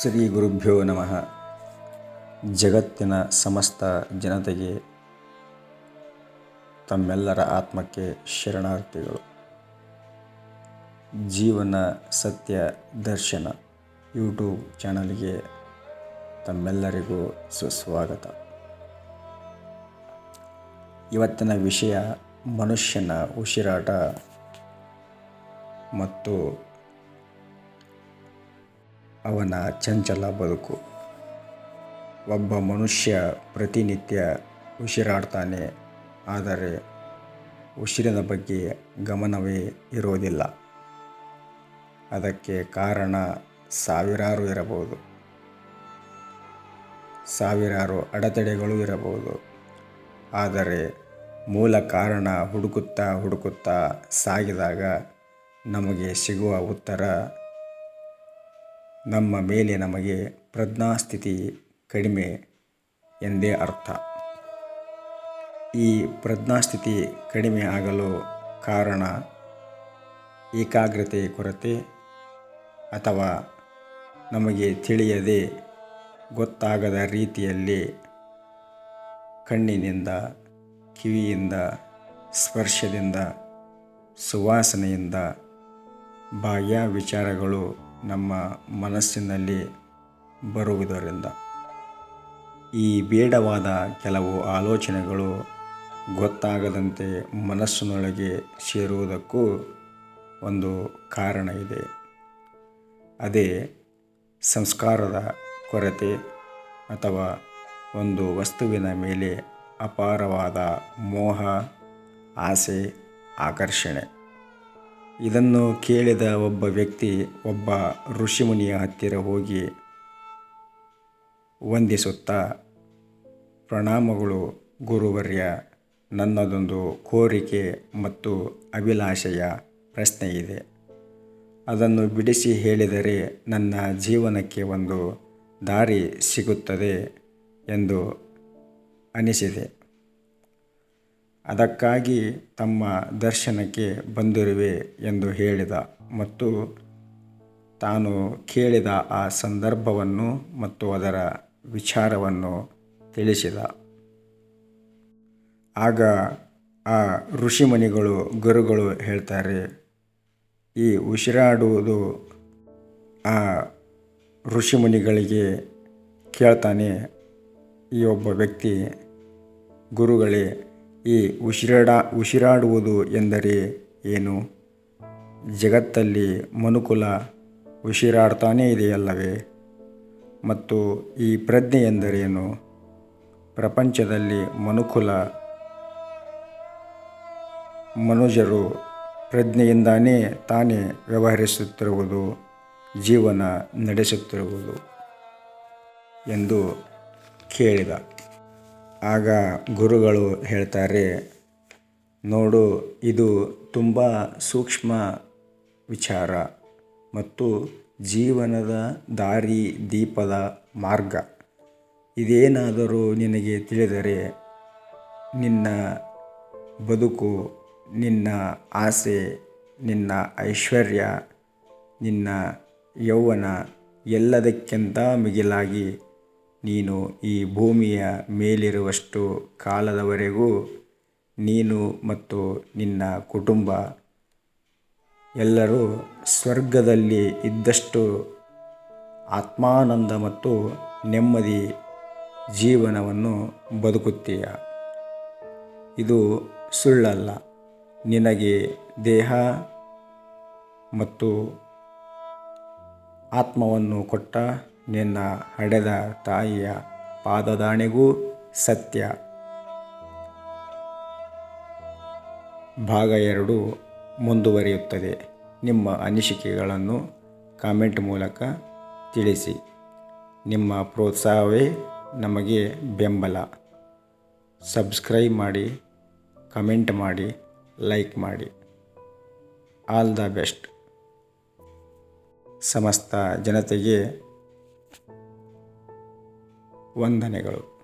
ಶ್ರೀ ಗುರುಭ್ಯೋ ನಮಃ. ಜಗತ್ತಿನ ಸಮಸ್ತ ಜನತೆಗೆ ತಮ್ಮೆಲ್ಲರ ಆತ್ಮಕ್ಕೆ ಶರಣಾರ್ಥಿಗಳು. ಜೀವನ ಸತ್ಯ ದರ್ಶನ ಯೂಟ್ಯೂಬ್ ಚಾನಲ್ಗೆ ತಮ್ಮೆಲ್ಲರಿಗೂ ಸುಸ್ವಾಗತ. ಇವತ್ತಿನ ವಿಷಯ ಮನುಷ್ಯನ ಉಸಿರಾಟ ಮತ್ತು ಅವನ ಚಂಚಲ ಬದುಕು. ಒಬ್ಬ ಮನುಷ್ಯ ಪ್ರತಿನಿತ್ಯ ಉಸಿರಾಡ್ತಾನೆ, ಆದರೆ ಉಸಿರಿನ ಬಗ್ಗೆ ಗಮನವೇ ಇರೋದಿಲ್ಲ. ಅದಕ್ಕೆ ಕಾರಣ ಸಾವಿರಾರು ಇರಬಹುದು. ಸಾವಿರಾರು ಅಡೆತಡೆಗಳು ಇರಬಹುದು. ಆದರೆ ಮೂಲ ಕಾರಣ ಹುಡುಕುತ್ತಾ ಹುಡುಕುತ್ತಾ ಸಾಗಿದಾಗ ನಮಗೆ ಸಿಗುವ ಉತ್ತರ ನಮ್ಮ ಮೇಲೆ ನಮಗೆ ಪ್ರಜ್ಞಾಸ್ಥಿತಿ ಕಡಿಮೆ ಎಂದೇ ಅರ್ಥ. ಈ ಪ್ರಜ್ಞಾಸ್ಥಿತಿ ಕಡಿಮೆ ಆಗಲು ಕಾರಣ ಏಕಾಗ್ರತೆ ಕೊರತೆ ಅಥವಾ ನಮಗೆ ತಿಳಿಯದೆ ಗೊತ್ತಾಗದ ರೀತಿಯಲ್ಲಿ ಕಣ್ಣಿನಿಂದ, ಕಿವಿಯಿಂದ, ಸ್ಪರ್ಶದಿಂದ, ಸುವಾಸನೆಯಿಂದ ಬಾಹ್ಯ ವಿಚಾರಗಳು ನಮ್ಮ ಮನಸ್ಸಿನಲ್ಲಿ ಬರುವುದರಿಂದ ಈ ಬೇಡವಾದ ಕೆಲವು ಆಲೋಚನೆಗಳು ಗೊತ್ತಾಗದಂತೆ ಮನಸ್ಸಿನೊಳಗೆ ಸೇರುವುದಕ್ಕೂ ಒಂದು ಕಾರಣ ಇದೆ. ಅದೇ ಸಂಸ್ಕಾರದ ಕೊರತೆ ಅಥವಾ ಒಂದು ವಸ್ತುವಿನ ಮೇಲೆ ಅಪಾರವಾದ ಮೋಹ, ಆಸೆ, ಆಕರ್ಷಣೆ. ಇದನ್ನು ಕೇಳಿದ ಒಬ್ಬ ವ್ಯಕ್ತಿ ಒಬ್ಬ ಋಷಿಮುನಿಯ ಹತ್ತಿರ ಹೋಗಿ ವಂದಿಸುತ್ತಾ, ಪ್ರಣಾಮಗಳು ಗುರುವರ್ಯ, ನನ್ನದೊಂದು ಕೋರಿಕೆ ಮತ್ತು ಅಭಿಲಾಷೆಯ ಪ್ರಶ್ನೆ ಇದೆ ಅದನ್ನು ಬಿಡಿಸಿ ಹೇಳಿದರೆ ನನ್ನ ಜೀವನಕ್ಕೆ ಒಂದು ದಾರಿ ಸಿಗುತ್ತದೆ ಎಂದು ಅನಿಸಿದೆ. ಅದಕ್ಕಾಗಿ ತಮ್ಮ ದರ್ಶನಕ್ಕೆ ಬಂದಿರುವೆ ಎಂದು ಹೇಳಿದ ಮತ್ತು ತಾನು ಕೇಳಿದ ಆ ಸಂದರ್ಭವನ್ನು ಮತ್ತು ಅದರ ವಿಚಾರವನ್ನು ತಿಳಿಸಿದ. ಆಗ ಆ ಋಷಿಮುನಿಗಳು, ಗುರುಗಳು ಹೇಳ್ತಾರೆ, ಈ ಉಸಿರಾಡುವುದು ಆ ಋಷಿಮುನಿಗಳಿಗೆ ಕೇಳ್ತಾನೆ, ಈ ಒಬ್ಬ ವ್ಯಕ್ತಿ ಗುರುಗಳೇ ಈ ಉಸಿರಾಡ, ಉಸಿರಾಡುವುದು ಎಂದರೆ ಏನು? ಜಗತ್ತಲ್ಲಿ ಮನುಕುಲ ಉಸಿರಾಡ್ತಾನೇ ಇದೆಯಲ್ಲವೇ? ಮತ್ತು ಈ ಪ್ರಜ್ಞೆ ಎಂದರೇನು? ಪ್ರಪಂಚದಲ್ಲಿ ಮನುಕುಲ, ಮನುಜರು ಪ್ರಜ್ಞೆಯಿಂದಾನೇ ತಾನೇ ವ್ಯವಹರಿಸುತ್ತಿರುವುದು, ಜೀವನ ನಡೆಸುತ್ತಿರುವುದು ಎಂದು ಕೇಳಿದ. ಆಗ ಗುರುಗಳು ಹೇಳ್ತಾರೆ, ನೋಡು, ಇದು ತುಂಬ ಸೂಕ್ಷ್ಮ ವಿಚಾರ ಮತ್ತು ಜೀವನದ ದಾರಿ ದೀಪದ ಮಾರ್ಗ. ಇದೇನಾದರೂ ನಿನಗೆ ತಿಳಿದರೆ ನಿನ್ನ ಬದುಕು, ನಿನ್ನ ಆಸೆ, ನಿನ್ನ ಐಶ್ವರ್ಯ, ನಿನ್ನ ಯೌವನ ಎಲ್ಲದಕ್ಕಿಂತ ಮಿಗಿಲಾಗಿ ನೀನು ಈ ಭೂಮಿಯ ಮೇಲಿರುವಷ್ಟು ಕಾಲದವರೆಗೂ ನೀನು ಮತ್ತು ನಿನ್ನ ಕುಟುಂಬ, ಎಲ್ಲರೂ ಸ್ವರ್ಗದಲ್ಲಿ ಇದ್ದಷ್ಟು ಆತ್ಮಾನಂದ ಮತ್ತು ನೆಮ್ಮದಿ ಜೀವನವನ್ನು ಬದುಕುತ್ತೀಯ. ಇದು ಸುಳ್ಳಲ್ಲ. ನಿನಗೆ ದೇಹ ಮತ್ತು ಆತ್ಮವನ್ನು ಕೊಟ್ಟ ನಿನ್ನ ಹಡೆದ ತಾಯಿಯ ಪಾದದಾಣೆಗೂ ಸತ್ಯ. ಭಾಗ ಎರಡು ಮುಂದುವರಿಯುತ್ತದೆ. ನಿಮ್ಮ ಅನಿಸಿಕೆಗಳನ್ನು ಕಾಮೆಂಟ್ ಮೂಲಕ ತಿಳಿಸಿ. ನಿಮ್ಮ ಪ್ರೋತ್ಸಾಹವೇ ನಮಗೆ ಬೆಂಬಲ. ಸಬ್ಸ್ಕ್ರೈಬ್ ಮಾಡಿ, ಕಮೆಂಟ್ ಮಾಡಿ, ಲೈಕ್ ಮಾಡಿ. All the best. ಸಮಸ್ತ ಜನತೆಗೆ ವಂದನೆಗಳು.